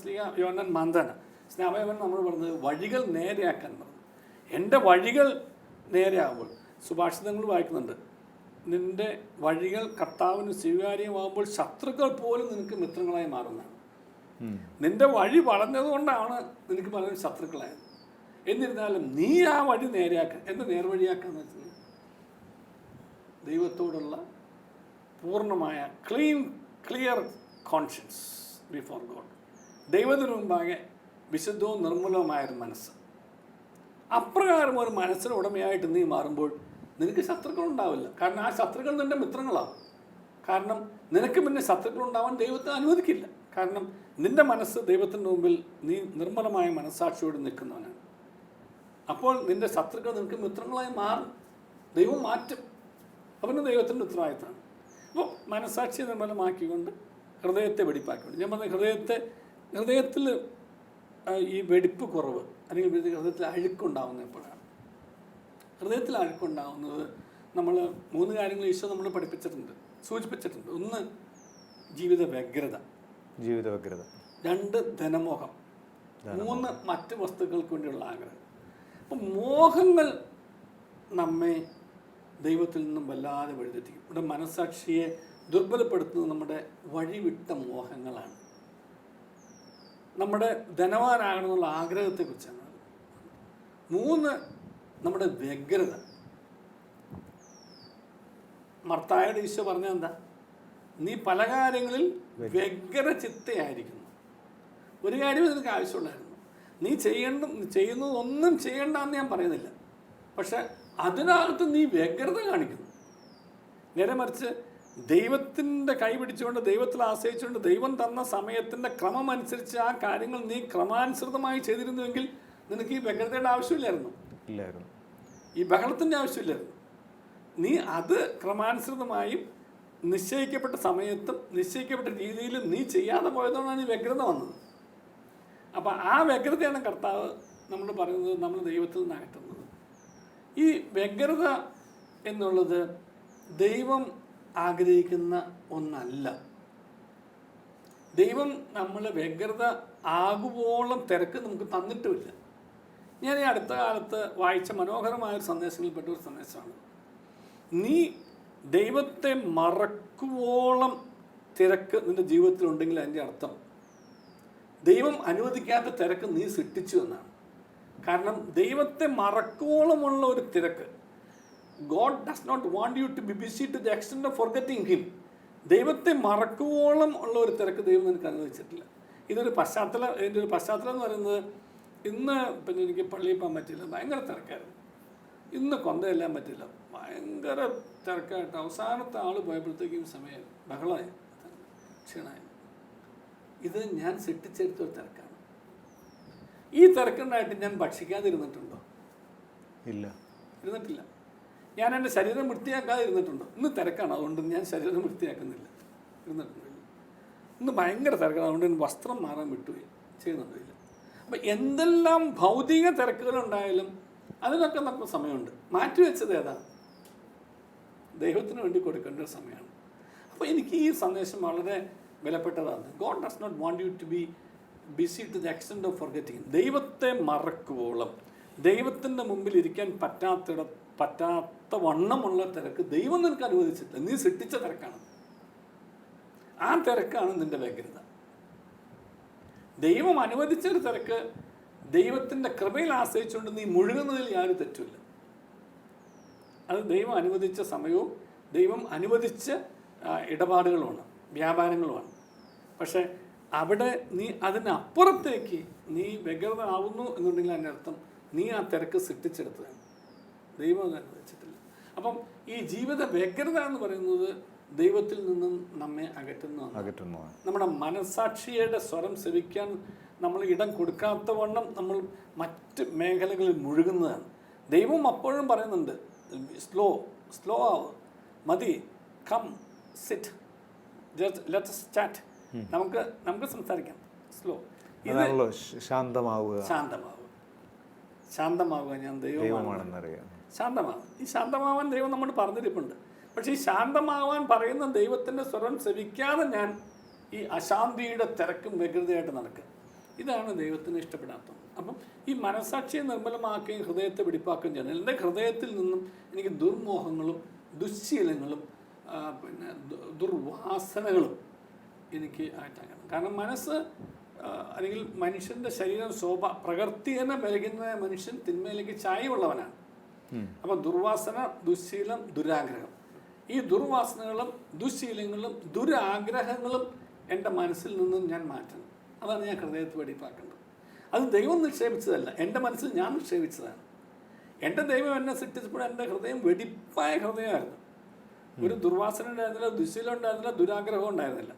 സ്ലീഹ യോനൻ മന്ദന. സ്നാപകൻ നമ്മൾ പറഞ്ഞത് വഴികൾ നേരെയാക്കാൻ പറഞ്ഞു. എന്റെ വഴികൾ നേരെയാകുമ്പോൾ സുഭാഷിതങ്ങൾ വായിക്കുന്നുണ്ട് നിന്റെ വഴികൾ കർത്താവിന് സ്വീകാര്യമാകുമ്പോൾ ശത്രുക്കൾ പോലും നിനക്ക് മിത്രങ്ങളായി മാറുന്നതാണ് നിന്റെ വഴി വളഞ്ഞതുകൊണ്ടാണ് നിനക്ക് പലരും ശത്രുക്കളായത്. എന്നിരുന്നാലും നീ ആ വഴി നേരെയാക്കുക എന്ത് നേർവഴിയാക്കാന്ന് വെച്ചാൽ ദൈവത്തോടുള്ള പൂർണമായ clean clear conscience before God ദൈവത്തിന് മുമ്പാകെ വിശുദ്ധവും നിർമ്മലവുമായൊരു മനസ്സ്. അപ്രകാരം ഒരു മനസ്സിന് ഉടമയായിട്ട് നീ മാറുമ്പോൾ നിനക്ക് ശത്രുക്കൾ ഉണ്ടാവില്ല. കാരണം ആ ശത്രുക്കൾ നിന്റെ മിത്രങ്ങളാവും കാരണം നിനക്ക് പിന്നെ ശത്രുക്കൾ ഉണ്ടാവാൻ ദൈവത്തെ അനുവദിക്കില്ല. കാരണം നിന്റെ മനസ്സ് ദൈവത്തിന്റെ മുമ്പിൽ നീ നിർമ്മലമായ മനസ്സാക്ഷിയോട് നിൽക്കുന്നവനാണ്. അപ്പോൾ നിന്റെ ശത്രുക്കൾ നിനക്ക് മിത്രങ്ങളായി മാറും. ദൈവം മാറ്റും. അവന് ദൈവത്തിന്റെ ഉത്തരവാദിത്തമാണ്. അപ്പോൾ മനസ്സാക്ഷിയെ നിർമ്മലമാക്കിക്കൊണ്ട് ഹൃദയത്തെ വെടിപ്പാക്കിക്കൊണ്ട്. ഞാൻ പറഞ്ഞ ഹൃദയത്തെ ഹൃദയത്തിൽ ഈ വെടിപ്പ് കുറവ് അല്ലെങ്കിൽ ഹൃദയത്തിൽ അഴുക്കുണ്ടാവുന്ന എപ്പോഴാണ്? ഹൃദയത്തിൽ അഴുക്കുണ്ടാവുന്നത് നമ്മൾ മൂന്ന് കാര്യങ്ങൾ ഈശോ നമ്മൾ പഠിപ്പിച്ചിട്ടുണ്ട് സൂചിപ്പിച്ചിട്ടുണ്ട്. ഒന്ന് ജീവിത വ്യഗ്രത. ജീവിത വ്യഗ്രത. രണ്ട് ധനമോഹം. മൂന്ന് മറ്റ് വസ്തുക്കൾക്ക് വേണ്ടിയുള്ള ആഗ്രഹം. അപ്പം മോഹങ്ങൾ നമ്മെ ദൈവത്തിൽ നിന്നും വല്ലാതെ വഴിതെറ്റിക്കും. നമ്മുടെ മനസാക്ഷിയെ ദുർബലപ്പെടുത്തുന്നത് നമ്മുടെ വഴിവിട്ട മോഹങ്ങളാണ്. നമ്മുടെ ധനവാനാകണമെന്നുള്ള ആഗ്രഹത്തെക്കുറിച്ചാണ്. മൂന്ന് നമ്മുടെ വ്യഗ്രത. മർത്തായുടെ ഈശോ പറഞ്ഞത് എന്താ നീ പല കാര്യങ്ങളിൽ വ്യഗ്രത ചിത്തയായിരിക്കുന്നു. ഒരു കാര്യം നിനക്ക് ആവശ്യമുണ്ടായിരുന്നു. നീ ചെയ്യേണ്ട ചെയ്യുന്നത് ഒന്നും ചെയ്യണ്ടെന്ന് ഞാൻ പറയുന്നില്ല. പക്ഷെ അതിനകത്ത് നീ വ്യഗ്രത കാണിക്കുന്നു. നേരെ മറിച്ച് ദൈവത്തിന്റെ കൈ പിടിച്ചുകൊണ്ട് ദൈവത്തിൽ ആശ്രയിച്ചുകൊണ്ട് ദൈവം തന്ന സമയത്തിന്റെ ക്രമം അനുസരിച്ച് ആ കാര്യങ്ങൾ നീ ക്രമാനുസൃതമായി ചെയ്തിരുന്നുവെങ്കിൽ നിനക്ക് ഈ വ്യഗ്രതയുടെ ആവശ്യമില്ലായിരുന്നു. ഇല്ലായിരുന്നു. ഈ ബഹളത്തിന്റെ ആവശ്യമില്ല. നീ അത് ക്രമാനുസൃതമായും നിശ്ചയിക്കപ്പെട്ട സമയത്തും നിശ്ചയിക്കപ്പെട്ട രീതിയിലും നീ ചെയ്യാതെ പോയതുകൊണ്ടാണ് ഈ വ്യഗ്രത വന്നത്. അപ്പം ആ വ്യഗ്രതയാണ് കർത്താവ് നമ്മൾ പറയുന്നത് നമ്മൾ ദൈവത്തിൽ നിന്ന് അകറ്റുന്നത്. ഈ വ്യഗ്രത എന്നുള്ളത് ദൈവം ആഗ്രഹിക്കുന്ന ഒന്നല്ല. ദൈവം നമ്മൾ വ്യഗ്രത ആകുവോളം തിരക്ക് നമുക്ക് തന്നിട്ടുമില്ല. ഞാൻ ഈ അടുത്ത കാലത്ത് വായിച്ച മനോഹരമായ ഒരു സന്ദേശങ്ങളിൽപ്പെട്ട ഒരു സന്ദേശമാണ്. നീ ദൈവത്തെ മറക്കുവോളം തിരക്ക് നിന്റെ ജീവിതത്തിലുണ്ടെങ്കിൽ അതിന്റെ അർത്ഥം ദൈവം അനുവദിക്കാത്ത തിരക്ക് നീ സൃഷ്ടിച്ചു എന്നാണ്. കാരണം ദൈവത്തെ മറക്കുവോളമുള്ള ഒരു തിരക്ക്. God does not want you to be busy to the extent of forgetting him ദൈവത്തെ മറക്കുവോളം ഉള്ള ഒരു തിരക്ക് ദൈവം നിനക്ക് അനുവദിച്ചിട്ടില്ല. ഇതൊരു പശ്ചാത്തലം ഇതിന്റെ ഒരു പശ്ചാത്തലം എന്ന് പറയുന്നത് ഇന്ന് പിന്നെ എനിക്ക് പള്ളിയിൽ പോകാൻ പറ്റില്ല. ഭയങ്കര തിരക്കായിരുന്നു. ഇന്ന് കൊന്തയെല്ലാം പറ്റില്ല. ഭയങ്കര തിരക്കായിട്ട് അവസാനത്തെ ആൾ പോയപ്പോഴത്തേക്കും സമയം ബഹളമായി. ക്ഷീണമായി. ഇത് ഞാൻ സെട്ടിച്ചെടുത്ത ഒരു തിരക്കാണ്. ഈ തിരക്കുണ്ടായിട്ട് ഞാൻ ഭക്ഷിക്കാതിരുന്നിട്ടുണ്ടോ? ഇല്ല. ഇരുന്നിട്ടില്ല. ഞാൻ എന്റെ ശരീരം വൃത്തിയാക്കാതെ ഇരുന്നിട്ടുണ്ടോ ഇന്ന് തിരക്കാണ്. അതുകൊണ്ട് ഞാൻ ശരീരം വൃത്തിയാക്കുന്നില്ല. ഇരുന്നിട്ടുണ്ടോ ഇന്ന് ഭയങ്കര തിരക്കാണ്. അതുകൊണ്ട് ഞാൻ വസ്ത്രം മാറാൻ വിട്ടുപോയി. ചെയ്യുന്നുണ്ടില്ല അപ്പം എന്തെല്ലാം ഭൗതിക തിരക്കുകളുണ്ടായാലും അതിനൊക്കെ നമുക്ക് സമയമുണ്ട്. മാറ്റിവെച്ചത് ഏതാ? ദൈവത്തിന് വേണ്ടി കൊടുക്കേണ്ട ഒരു സമയമാണ്. അപ്പോൾ എനിക്ക് ഈ സന്ദേശം വളരെ വിലപ്പെട്ടതാണ്. God does not want you to be busy to the extent of forgetting ദൈവത്തെ മറക്കുവോളം. ദൈവത്തിന്റെ മുമ്പിൽ ഇരിക്കാൻ പറ്റാത്തിട പറ്റാത്ത വണ്ണമുള്ള തിരക്ക് ദൈവം നിനക്ക് അനുവദിച്ചിട്ടില്ല. നീ സിട്ടിച്ച തിരക്കാണ്. ആ തിരക്കാണ് നിന്റെ വ്യഗ്രത ദൈവം അനുവദിച്ചൊരു തിരക്ക് ദൈവത്തിന്റെ കൃപയിൽ ആശ്രയിച്ചുകൊണ്ട് നീ മുഴുകുന്നതിൽ യാതൊരു തെറ്റുമില്ല. അത് ദൈവം അനുവദിച്ച സമയവും ദൈവം അനുവദിച്ച ഇടപാടുകളുമാണ് വ്യാപാരങ്ങളുമാണ്. പക്ഷേ അവിടെ നീ അതിനപ്പുറത്തേക്ക് നീ വ്യഗ്രത ആവുന്നു എന്നുണ്ടെങ്കിൽ അതിന്റെ അർത്ഥം നീ ആ തിരക്ക് സൃഷ്ടിച്ചെടുത്തതാണ്. ദൈവം അത് അനുവദിച്ചിട്ടില്ല. അപ്പം ഈ ജീവിത വ്യഗ്രത എന്ന് പറയുന്നത് ദൈവത്തിൽ നിന്നും നമ്മെ അകറ്റുന്നു അകറ്റുന്നതാണ് നമ്മുടെ മനസാക്ഷിയുടെ സ്വരം ശ്രവിക്കാൻ നമ്മൾ ഇടം കൊടുക്കാത്ത വണ്ണം നമ്മൾ മറ്റ് മേഖലകളിൽ മുഴുകുന്നതാണ്. ദൈവം അപ്പോഴും പറയുന്നുണ്ട് സ്ലോ സ്ലോ ആവ്. മതി. കം സിറ്റ് ലെറ്റ് ചാറ്റ് നമുക്ക് നമുക്ക് സംസാരിക്കാം. സ്ലോ ശാന്തമാവുക. ശാന്തമാവുക. ശാന്തമാവുക ഞാൻ ദൈവമാണ് ദൈവമാണെന്നറിയാം. ശാന്തമാവും ഈ ശാന്തമാവാൻ ദൈവം നമ്മൾ പറഞ്ഞിരിപ്പുണ്ട്. പക്ഷേ ഈ ശാന്തമാവാൻ പറയുന്ന ദൈവത്തിന്റെ സ്വരം ശ്രവിക്കാതെ ഞാൻ ഈ അശാന്തിയുടെ തിരക്കും വ്യഗ്രതയായിട്ട് നടക്കുക. ഇതാണ് ദൈവത്തിന് ഇഷ്ടപ്പെടാത്തത്. അപ്പം ഈ മനസാക്ഷിയെ നിർമ്മലമാക്കുകയും ഹൃദയത്തെ വെടിപ്പാക്കുകയും ചെയ്യണം എന്റെ ഹൃദയത്തിൽ നിന്നും എനിക്ക് ദുർമോഹങ്ങളും ദുശ്ശീലങ്ങളും പിന്നെ ദുർവാസനകളും എനിക്ക് ആയിട്ടാകണം. കാരണം മനസ്സ് അല്ലെങ്കിൽ മനുഷ്യന്റെ ശരീരം ശോഭ പ്രകൃതിയെന്നെ ബലഹീന മനുഷ്യൻ തിന്മയിലേക്ക് ചായവുള്ളവനാണ്. അപ്പം ദുർവാസന ദുശ്ശീലം ദുരാഗ്രഹം. ഈ ദുർവാസനകളും ദുശീലങ്ങളും ദുരാഗ്രഹങ്ങളും എന്റെ മനസ്സിൽ നിന്നും ഞാൻ മാറ്റണം. അതാണ് ഞാൻ ഹൃദയത്തിൽ വെടിപ്പാക്കേണ്ടത്. അത് ദൈവം നിക്ഷേപിച്ചതല്ല എന്റെ മനസ്സിൽ ഞാൻ നിക്ഷേപിച്ചതാണ്. എന്റെ ദൈവം എന്നെ സൃഷ്ടിച്ചപ്പോൾ എന്റെ ഹൃദയം വെടിപ്പായ ഹൃദയമായിരുന്നു. ഒരു ദുർവാസന ഉണ്ടായിരുന്നില്ല ദുശീലം ഉണ്ടായിരുന്നില്ല ദുരാഗ്രഹവും ഉണ്ടായിരുന്നില്ല.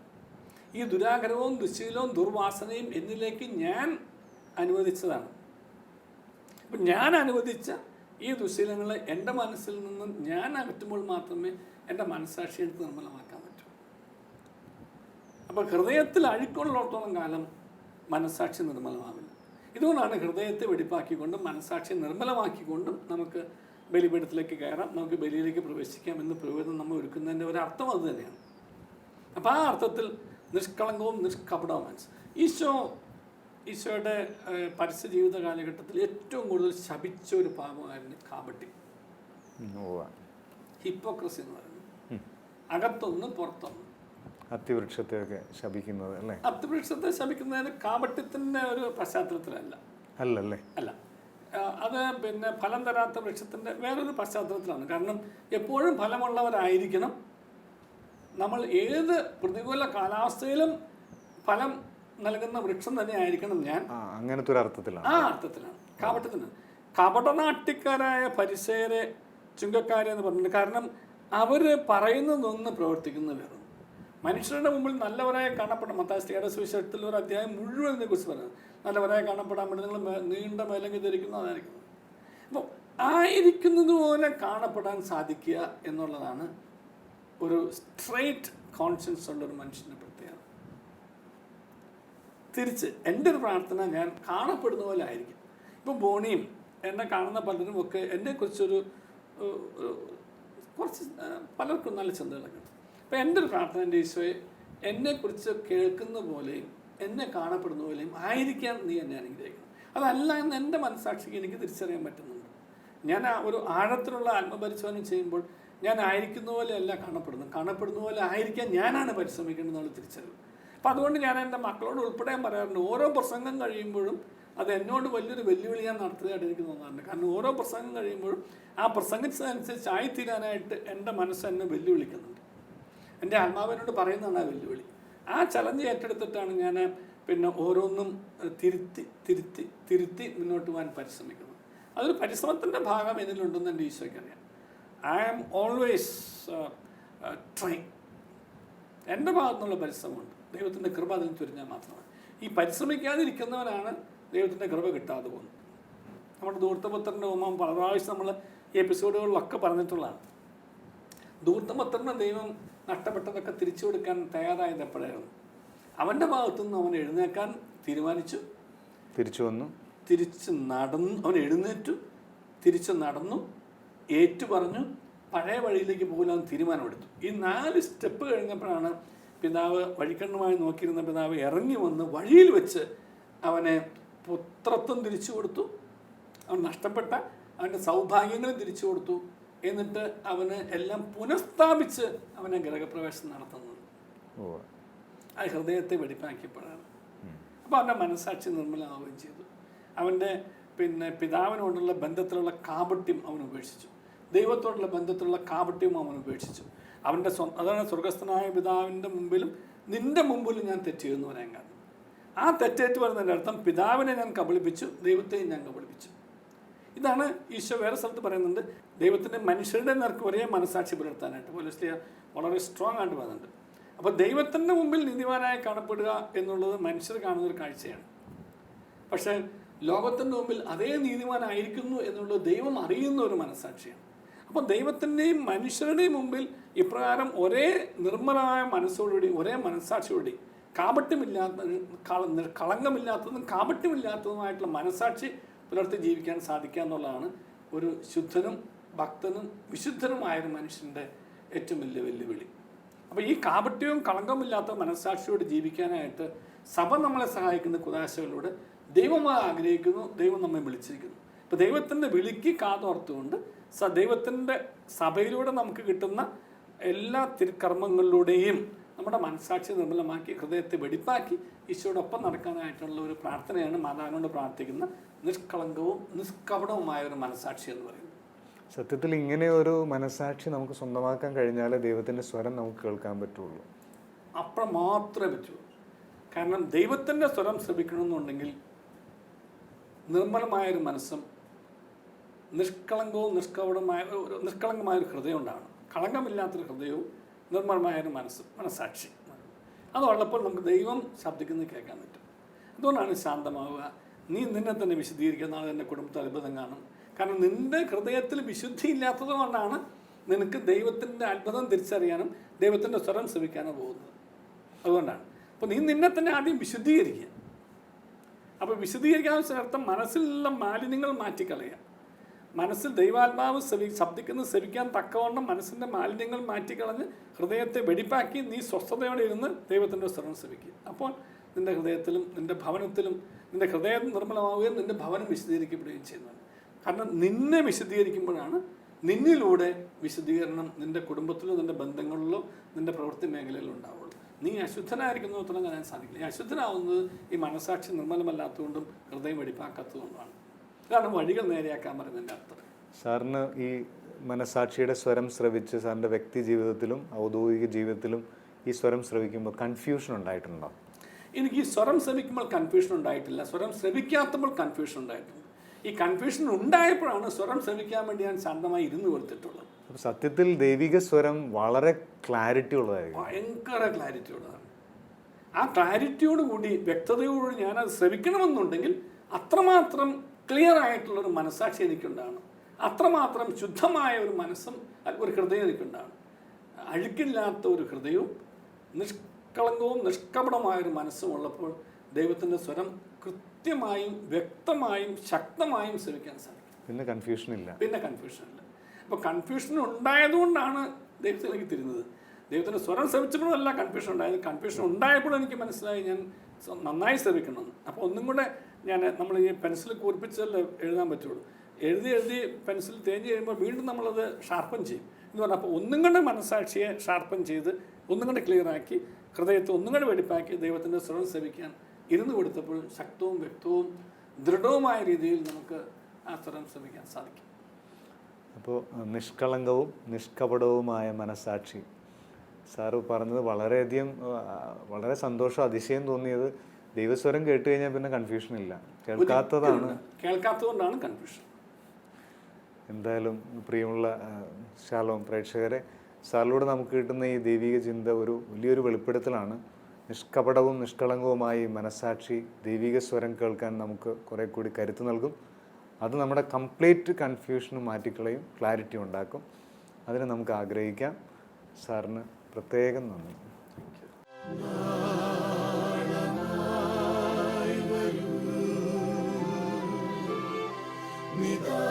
ഈ ദുരാഗ്രഹവും ദുശീലവും ദുർവാസനയും എന്നിലേക്ക് ഞാൻ അനുവദിച്ചതാണ്. അപ്പം ഞാൻ അനുവദിച്ച ഈ ദുശീലങ്ങളെ എന്റെ മനസ്സിൽ നിന്നും ഞാൻ അകറ്റുമ്പോൾ മാത്രമേ എന്റെ മനസ്സാക്ഷി എനിക്ക് നിർമ്മലമാക്കാൻ പറ്റും. അപ്പോൾ ഹൃദയത്തിൽ അഴുക്കുള്ളിടത്തോളം കാലം മനസ്സാക്ഷി നിർമ്മലമാവില്ല. ഇതുകൊണ്ടാണ് ഹൃദയത്തെ വെടിപ്പാക്കിക്കൊണ്ടും മനസ്സാക്ഷി നിർമ്മലമാക്കിക്കൊണ്ടും നമുക്ക് ബലിപീഠത്തിലേക്ക് കയറാം നമുക്ക് ബലിയിലേക്ക് പ്രവേശിക്കാം എന്ന് പ്രയോജനം നമ്മൾ ഒരുക്കുന്നതിന്റെ ഒരർത്ഥം അത് തന്നെയാണ്. അപ്പോൾ ആ അർത്ഥത്തിൽ നിഷ്കളങ്കവും നിഷ്കപടവും മനസ്സ്. ഈശോ ഈശോയുടെ പരസ്യ ജീവിത കാലഘട്ടത്തിൽ ഏറ്റവും കൂടുതൽ ശപിച്ച ഒരു പാപമായിരുന്നു കാപട്ടി. ഹിപ്പോക്രസി എന്ന് പറയുന്നത് അകത്തൊന്ന് പുറത്തുനിന്ന് അത്തിവൃക്ഷത്തെയൊക്കെ ശപിക്കുന്നത് അല്ലേ? അത്തിവൃക്ഷത്തെ ശപിക്കുന്നതിന് കാപട്യത്തിന്റെ ഒരു പശ്ചാത്തലത്തിലല്ല. അല്ലല്ലേ? അല്ല. അത് പിന്നെ ഫലം തരാത്ത വൃക്ഷത്തിന്റെ വേറൊരു പശ്ചാത്തലത്തിലാണ്. കാരണം എപ്പോഴും ഫലമുള്ളവരായിരിക്കണം. നമ്മൾ ഏത് പ്രതികൂല കാലാവസ്ഥയിലും ഫലം നൽകുന്ന വൃക്ഷം തന്നെ ആയിരിക്കണം ഞാൻ. അങ്ങനത്തെ ഒരു അർത്ഥത്തിലാണ്. ആ അർത്ഥത്തിലാണ്. കാപട്ടത്തിന് കപടനാട്ടിക്കാരായ പരിസേരെ ചുങ്കക്കാരെ എന്ന് പറഞ്ഞിട്ട് കാരണം അവർ പറയുന്നതൊന്ന് പ്രവർത്തിക്കുന്ന വേറെ മനുഷ്യരുടെ മുമ്പിൽ നല്ലവരായി കാണപ്പെടാം മത്താസ്തിയുടെ സുവിശേഷത്തിൽ ഒരു അധ്യായം മുഴുവൻ ഇതിനെ കുറിച്ച് പറയുന്നത് നല്ലവരായി കാണപ്പെടാൻ വേണ്ടി നിങ്ങൾ നീണ്ട മേലങ്കി ധരിക്കുന്നതായിരിക്കും അപ്പോൾ ആയിരിക്കുന്നത് പോലെ കാണപ്പെടാൻ സാധിക്കുക എന്നുള്ളതാണ് ഒരു സ്ട്രെയിറ്റ് കോൺഷ്യൻസ് ഉള്ള ഒരു മനുഷ്യന്റെ പ്രത്യേകത. തിരിച്ച് എന്റെ ഒരു പ്രാർത്ഥന ഞാൻ കാണപ്പെടുന്ന പോലെ ആയിരിക്കും. ഇപ്പോൾ ബോണിയും എന്നെ കാണുന്ന പലരും ഒക്കെ എന്നെക്കുറിച്ചൊരു കുറച്ച് പലർക്കും നല്ല ചിന്തകളൊക്കെ അപ്പോൾ എന്റെ ഒരു പ്രാർത്ഥന എന്റെ ഈശോയെ എന്നെക്കുറിച്ച് കേൾക്കുന്ന പോലെയും എന്നെ കാണപ്പെടുന്ന പോലെയും ആയിരിക്കാൻ നീ എന്നെ അനുഗ്രഹിക്കണം. അതല്ല എന്ന് എന്റെ മനസ്സാക്ഷിക്ക് എനിക്ക് തിരിച്ചറിയാൻ പറ്റുന്നുണ്ട്. ഞാൻ ആ ഒരു ആഴത്തിലുള്ള ആത്മപരിശോധന ചെയ്യുമ്പോൾ ഞാൻ ആയിരിക്കുന്ന പോലെയല്ല കാണപ്പെടുന്നത്. കാണപ്പെടുന്ന പോലെ ആയിരിക്കാൻ ഞാനാണ് പരിശ്രമിക്കേണ്ടതെന്നുള്ള തിരിച്ചറിവ്. അപ്പം അതുകൊണ്ട് ഞാൻ എന്റെ മക്കളോട് ഉൾപ്പെടെ പറയാറുണ്ട്. ഓരോ പ്രസംഗം കഴിയുമ്പോഴും അത് എന്നോട് വലിയൊരു വെല്ലുവിളിയാണ് ഞാൻ നടത്തുകയായിട്ട് എനിക്ക് തോന്നാറുണ്ട്. കാരണം ഓരോ പ്രസംഗം കഴിയുമ്പോഴും ആ പ്രസംഗത്തിനനുസരിച്ച് ആയിത്തീരാനായിട്ട് എന്റെ മനസ്സ് എന്നെ വെല്ലുവിളിക്കുന്നുണ്ട്. എന്റെ ആത്മാവിനോട് പറയുന്നതാണ് ആ വെല്ലുവിളി. ആ ചലഞ്ച് ഏറ്റെടുത്തിട്ടാണ് ഞാൻ പിന്നെ ഓരോന്നും തിരുത്തി തിരുത്തി തിരുത്തി മുന്നോട്ട് പോകാൻ പരിശ്രമിക്കുന്നത്. അതൊരു പരിശ്രമത്തിന്റെ ഭാഗം ഇതിലുണ്ടെന്ന് എന്റെ ഈശോയ്ക്ക് അറിയാം. ഐ ആം ഓൾവേസ് ട്രൈ എന്റെ ഭാഗത്തുനിന്നുള്ള പരിശ്രമമുണ്ട്. ദൈവത്തിന്റെ കൃപ അതിൽ ചൊരിഞ്ഞാൽ മാത്രമാണ്. ഈ പരിശ്രമിക്കാതിരിക്കുന്നവരാണ് ദൈവത്തിന്റെ കൃപ കിട്ടാതെ പോകുന്നു. നമ്മുടെ ദൂർത്തപുത്രന്റെ ഉമ്മ പല പ്രാവശ്യം നമ്മൾ ഈ എപ്പിസോഡുകളിലൊക്കെ പറഞ്ഞിട്ടുള്ളതാണ്. ദൂർത്തപുത്രന് ദൈവം നഷ്ടപ്പെട്ടതൊക്കെ തിരിച്ചു കൊടുക്കാൻ തയ്യാറായത് എപ്പോഴായിരുന്നു? അവന്റെ ഭാഗത്തുനിന്ന് അവൻ എഴുന്നേക്കാൻ തീരുമാനിച്ചു. തിരിച്ചു വന്നു. തിരിച്ച് നടന്നു. അവൻ എഴുന്നേറ്റു. തിരിച്ച് നടന്നു. ഏറ്റു പറഞ്ഞു പഴയ വഴിയിലേക്ക് പോകാൻ തീരുമാനമെടുത്തു. ഈ നാല് സ്റ്റെപ്പ് കഴിഞ്ഞപ്പോഴാണ് പിതാവ് വഴിക്കണ്ണുമായി നോക്കിയിരുന്ന പിതാവ് ഇറങ്ങി വന്ന് വഴിയിൽ വെച്ച് അവനെ പുത്രത്വം തിരിച്ചു കൊടുത്തു. അവൻ നഷ്ടപ്പെട്ട അവന്റെ സൗഭാഗ്യങ്ങളും തിരിച്ചു കൊടുത്തു. എന്നിട്ട് അവന് എല്ലാം പുനഃസ്ഥാപിച്ച് അവനെ ഗ്രഹപ്രവേശനം നടത്തുന്നത്. ആ ഹൃദയത്തെ വെടിപ്പാക്കിയപ്പോഴാണ്. അപ്പോൾ അവന്റെ മനസ്സാക്ഷി നിർമ്മലമാവുകയും ചെയ്തു. അവന്റെ പിന്നെ പിതാവിനോടുള്ള ബന്ധത്തിലുള്ള കാപട്യം അവൻ ഉപേക്ഷിച്ചു. ദൈവത്തോടുള്ള ബന്ധത്തിലുള്ള കാപട്യം അവൻ ഉപേക്ഷിച്ചു. അവന്റെ സ്വ അതാണ് സ്വർഗസ്ഥനായ പിതാവിന്റെ മുമ്പിലും നിന്റെ മുമ്പിലും ഞാൻ തെറ്റിയെന്ന് പറയാൻ കാരണം ആ തെറ്റേറ്റ് പറയുന്നതിന്റെ അർത്ഥം പിതാവിനെ ഞാൻ കബളിപ്പിച്ചു ദൈവത്തെയും ഞാൻ കബളിപ്പിച്ചു. ഇതാണ് ഈശോ വേറെ സ്ഥലത്ത് പറയുന്നുണ്ട് ദൈവത്തിന്റെ മനുഷ്യരുടെ നേർക്ക് ഒരേ മനസാക്ഷി പുലർത്താനായിട്ട്. പോലീസ്ലിയ വളരെ സ്ട്രോങ് ആയിട്ട് പറയുന്നുണ്ട്. അപ്പോൾ ദൈവത്തിന്റെ മുമ്പിൽ നീതിമാനായി കാണപ്പെടുക എന്നുള്ളത് മനുഷ്യർ കാണുന്ന ഒരു കാഴ്ചയാണ്. പക്ഷേ ലോകത്തിന്റെ മുമ്പിൽ അതേ നീതിമാനായിരിക്കുന്നു എന്നുള്ളത് ദൈവം അറിയുന്ന ഒരു മനസാക്ഷിയാണ് അപ്പോൾ ദൈവത്തിന്റെയും മനുഷ്യരുടെയും മുമ്പിൽ ഇപ്രകാരം ഒരേ നിർമ്മലമായ മനസ്സോടുകൂടി ഒരേ മനസാക്ഷിയോടുകൂടി കാപട്യമില്ലാത്ത കളങ്കമില്ലാത്തതും കാപട്യമില്ലാത്തതുമായിട്ടുള്ള മനസാക്ഷി പുലർത്തി ജീവിക്കാൻ സാധിക്കുക എന്നുള്ളതാണ് ഒരു ശുദ്ധനും ഭക്തനും വിശുദ്ധനുമായ ഒരു മനുഷ്യന്റെ ഏറ്റവും വലിയ വെല്ലുവിളി. അപ്പോൾ ഈ കാപട്യവും കളങ്കമില്ലാത്ത മനസ്സാക്ഷിയോട് ജീവിക്കാനായിട്ട് സഭ നമ്മളെ സഹായിക്കുന്ന കുതാശകളിലൂടെ ദൈവമായി ആഗ്രഹിക്കുന്നു ദൈവം നമ്മെ വിളിച്ചിരിക്കുന്നു. ഇപ്പോൾ ദൈവത്തിന്റെ വിളിക്ക് കാതോർത്തുകൊണ്ട് സ ദൈവത്തിന്റെ സഭയിലൂടെ നമുക്ക് കിട്ടുന്ന എല്ലാ തിരുക്കർമ്മങ്ങളിലൂടെയും നമ്മുടെ മനസ്സാക്ഷി നിർമ്മലമാക്കി ഹൃദയത്തെ വെടിപ്പാക്കി ഈശോടൊപ്പം നടക്കാനായിട്ടുള്ള ഒരു പ്രാർത്ഥനയാണ് മാതാവിനോട് പ്രാർത്ഥിക്കുന്ന നിഷ്കളങ്കവും നിഷ്കപടവുമായ ഒരു മനസ്സാക്ഷി എന്ന് പറയുന്നത്. സത്യത്തിൽ ഇങ്ങനെ ഒരു മനസാക്ഷി നമുക്ക് സ്വന്തമാക്കാൻ കഴിഞ്ഞാലേ ദൈവത്തിന്റെ സ്വരം നമുക്ക് കേൾക്കാൻ പറ്റുള്ളൂ. അപ്പുറം മാത്രമേ പറ്റുള്ളൂ കാരണം ദൈവത്തിന്റെ സ്വരം ശ്രമിക്കണമെന്നുണ്ടെങ്കിൽ നിർമ്മലമായൊരു മനസ്സും നിഷ്കളങ്കവും നിഷ്കപടമായ ഒരു നിഷ്കളങ്കമായ ഒരു ഹൃദയം ഉണ്ടാകണം കളങ്കമില്ലാത്തൊരു ഹൃദയവും നിർമ്മലമായൊരു മനസ്സ് മനസ്സാക്ഷി. അതുള്ളപ്പോൾ നമുക്ക് ദൈവം ശബ്ദിക്കുന്നത് കേൾക്കാൻ പറ്റും. അതുകൊണ്ടാണ് ശാന്തമാവുക. നീ നിന്നെ തന്നെ വിശദീകരിക്കുന്ന നാളെ എന്റെ കുടുംബത്തെ അത്ഭുതം കാണും. കാരണം നിന്റെ ഹൃദയത്തിൽ വിശുദ്ധി ഇല്ലാത്തത് കൊണ്ടാണ് നിനക്ക് ദൈവത്തിന്റെ അത്ഭുതം തിരിച്ചറിയാനും ദൈവത്തിന്റെ സ്വരം ശ്രമിക്കാനും പോകുന്നത്. അതുകൊണ്ടാണ്. അപ്പോൾ നീ നിന്നെ തന്നെ ആദ്യം വിശുദ്ധീകരിക്കുക. അപ്പോൾ വിശദീകരിക്കാൻ ചേർത്ത മനസ്സിലുള്ള മാലിന്യങ്ങൾ മാറ്റിക്കളയുക. മനസ്സിൽ ദൈവാത്മാവ് ശ്രവി ശബ്ദിക്കുന്നത് ശ്രവിക്കാൻ തക്കവണ്ണം മനസ്സിന്റെ മാലിന്യങ്ങൾ മാറ്റിക്കളഞ്ഞ് ഹൃദയത്തെ വെടിപ്പാക്കി നീ സ്വസ്ഥതയോടെ ഇരുന്ന് ദൈവത്തിന്റെ സ്വരം ശ്രവിക്കുക അപ്പോൾ നിന്റെ ഹൃദയത്തിലും നിന്റെ ഭവനത്തിലും നിന്റെ ഹൃദയം നിർമ്മലമാവുകയും നിന്റെ ഭവനം വിശദീകരിക്കപ്പെടുകയും ചെയ്യുന്നതാണ്. കാരണം നിന്നെ വിശദീകരിക്കുമ്പോഴാണ് നിന്നിലൂടെ വിശദീകരണം നിന്റെ കുടുംബത്തിലോ നിന്റെ ബന്ധങ്ങളിലോ നിന്റെ പ്രവൃത്തി മേഖലയിലോ ഉണ്ടാവുള്ളൂ. നീ അശുദ്ധനായിരിക്കുന്നു കാണാൻ സാധിക്കില്ല. ഈ അശുദ്ധനാവുന്നത് ഈ മനസാക്ഷി നിർമ്മലമല്ലാത്തതുകൊണ്ടും ഹൃദയം വെടിപ്പാക്കാത്തതുകൊണ്ടാണ് ഇതാണ് വഴികൾ നേരെയാക്കാൻ പറയുന്നതിന്റെ അർത്ഥം. സാറിന് ഈ മനസാക്ഷിയുടെ സ്വരം ശ്രവിച്ച് സാറിന്റെ വ്യക്തി ജീവിതത്തിലും ഔദ്യോഗിക ജീവിതത്തിലും ഈ സ്വരം ശ്രവിക്കുമ്പോൾ കൺഫ്യൂഷൻ ഉണ്ടായിട്ടുണ്ടോ? എനിക്ക് ഈ സ്വരം ശ്രമിക്കുമ്പോൾ കൺഫ്യൂഷൻ ഉണ്ടായിട്ടില്ല. സ്വരം ശ്രമിക്കാത്തപ്പോൾ കൺഫ്യൂഷൻ ഉണ്ടായിട്ടുണ്ട്. ഈ കൺഫ്യൂഷൻ ഉണ്ടായപ്പോഴാണ് സ്വരം ശ്രമിക്കാൻ വേണ്ടി ഞാൻ ശാന്തമായി ഇരുന്ന് കൊടുത്തിട്ടുള്ളത് അപ്പോൾ സത്യത്തിൽ ദൈവിക സ്വരം വളരെ ക്ലാരിറ്റി ഉള്ളതായിരുന്നു ഭയങ്കര ക്ലാരിറ്റി ഉള്ളതാണ്. ആ ക്ലാരിറ്റിയോടുകൂടി വ്യക്തതയോടുകൂടി ഞാനത് ശ്രമിക്കണമെന്നുണ്ടെങ്കിൽ അത്രമാത്രം ക്ലിയർ ആയിട്ടുള്ളൊരു മനസ്സാക്ഷി എനിക്കുണ്ടാകണം അത്രമാത്രം ശുദ്ധമായ ഒരു മനസ്സും ഒരു ഹൃദയം എനിക്കുണ്ടാണ് അഴുക്കില്ലാത്ത ഒരു ഹൃദയവും നിഷ്കളങ്കവും നിഷ്കപടമായൊരു മനസ്സും ഉള്ളപ്പോൾ ദൈവത്തിന്റെ സ്വരം കൃത്യമായും വ്യക്തമായും ശക്തമായും ശ്രമിക്കാൻ സാധിക്കും. പിന്നെ കൺഫ്യൂഷൻ ഇല്ല പിന്നെ കൺഫ്യൂഷൻ ഇല്ല അപ്പോൾ കൺഫ്യൂഷൻ ഉണ്ടായതുകൊണ്ടാണ് ദൈവത്തിലേക്ക് തിരുന്നത്. ദൈവത്തിന്റെ സ്വരം ശ്രമിച്ചപ്പോഴല്ല കൺഫ്യൂഷൻ ഉണ്ടായത് കൺഫ്യൂഷൻ ഉണ്ടായപ്പോഴും എനിക്ക് മനസ്സിലായി ഞാൻ നന്നായി ശ്രമിക്കണം അപ്പോൾ ഒന്നും കൂടെ ഞാൻ നമ്മൾ ഈ പെൻസിൽ കൂർപ്പിച്ചല്ലേ എഴുതാൻ പറ്റുള്ളൂ. എഴുതി എഴുതി പെൻസിൽ തേഞ്ഞ് കഴിയുമ്പോൾ വീണ്ടും നമ്മളത് ഷാർപ്പൻ ചെയ്യും. എന്ന് പറഞ്ഞാൽ അപ്പോൾ ഒന്നും കൂടെ മനസ്സാക്ഷിയെ ഷാർപ്പൻ ചെയ്ത് ഒന്നും കൂടെ ക്ലിയറാക്കി ഹൃദയത്തെ ഒന്നും കൂടെ വെടിപ്പാക്കി ദൈവത്തിന്റെ സ്വരം സേവിക്കാൻ ഇരുന്ന് കൊടുത്തപ്പോൾ ശക്തവും വ്യക്തവും ദൃഢവുമായ രീതിയിൽ നമുക്ക് ആ സ്വരം ശ്രമിക്കാൻ സാധിക്കും. അപ്പോൾ നിഷ്കളങ്കവും നിഷ്കപടവുമായ മനസാക്ഷി. സാറ് പറഞ്ഞത് വളരെയധികം വളരെ സന്തോഷം അതിശയം തോന്നിയത് ദൈവസ്വരം കേട്ട് കഴിഞ്ഞാൽ പിന്നെ കൺഫ്യൂഷൻ ഇല്ല. കേൾക്കാത്തതാണ്. കേൾക്കാത്തതുകൊണ്ടാണ് കൺഫ്യൂഷൻ എന്തായാലും പ്രിയമുള്ള ശാലോം പ്രേക്ഷകരെ സാറിലൂടെ നമുക്ക് കിട്ടുന്ന ഈ ദൈവിക ചിന്ത ഒരു വലിയൊരു വെളിപ്പെടുത്തലാണ്. നിഷ്കപടവും നിഷ്കളങ്കവുമായി മനസാക്ഷി ദൈവിക സ്വരം കേൾക്കാൻ നമുക്ക് കുറെ കൂടി കരുത്ത് നൽകും. അത് നമ്മുടെ കംപ്ലീറ്റ് കൺഫ്യൂഷനും മാറ്റിക്കളയും ക്ലാരിറ്റി ഉണ്ടാക്കും. അതിന് നമുക്ക് ആഗ്രഹിക്കാം. സാറിന് പ്രത്യേകം നന്ദി. നിതാ